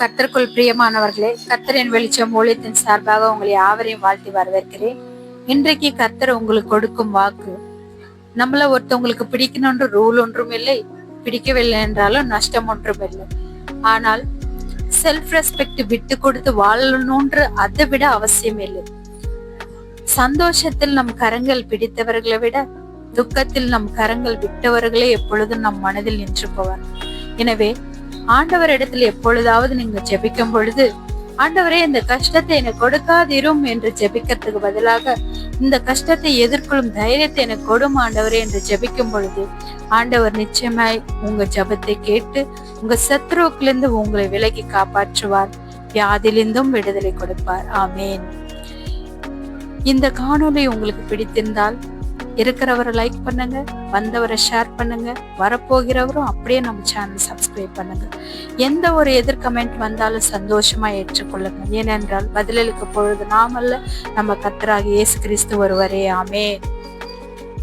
கத்தருக்குள் பிரியமானவர்களே கத்தரின் வெளிச்சம் ஊழியத்தின் சார்பாக உங்களை யாவரையும் வாழ்த்தி வரவேற்கிறேன். இன்றைக்கு கர்த்தர் உங்களுக்கு கொடுக்கும் வாக்கு நம்மள ஒருத்தவங்களுக்கு பிடிக்கணும்ன்ற ரூல் ஒன்றும் இல்லை பிடிக்கவில்லை என்றாலும் நஷ்டம் ஒன்றும் இல்லை. ஆனால் செல்ஃப் ரெஸ்பெக்ட் விட்டு கொடுத்து வாழணும்ன்ற அதை விட அவசியம் இல்லை. சந்தோஷத்தில் நம் கரங்கள் பிடித்தவர்களை விட துக்கத்தில் நம் கரங்கள் விட்டவர்களே எப்பொழுதும் நம் மனதில் நின்று போவார். எனவே ஆண்டவர் இடத்துல எப்பொழுதாவது நீங்க ஜெபிக்கும் பொழுது ஆண்டவரே இந்த கஷ்டத்தை எனக்கு கொடுக்காதிரும் என்று ஜெபிக்கிறதுக்கு பதிலாக இந்த கஷ்டத்தை எதிர்கொள்ளும் தைரியத்தை எனக்கு கொடும் ஆண்டவரே என்று ஜெபிக்கும் பொழுது ஆண்டவர் நிச்சயமாய் உங்க ஜெபத்தை கேட்டு உங்க சத்ருவுக்கிலிருந்து உங்களை விலகி காப்பாற்றுவார். வியாதிலிருந்தும் விடுதலை கொடுப்பார். ஆமேன். இந்த காணொளி உங்களுக்கு பிடித்திருந்தால் இருக்கிறவரை லைக் பண்ணுங்க வந்தவரை ஷேர் பண்ணுங்க வரப்போகிறவரும் அப்படியே நம்ம சேனல் சப்ஸ்கிரைப் பண்ணுங்க. எந்த ஒரு எதிர் கமெண்ட் வந்தாலும் சந்தோஷமா ஏற்றுக்கொள்ளுங்க. ஏனென்றால் பதிலளிக்க பொழுது நாமல்ல நம்ம கத்தராக இயேசு கிறிஸ்து ஒருவரே. ஆமே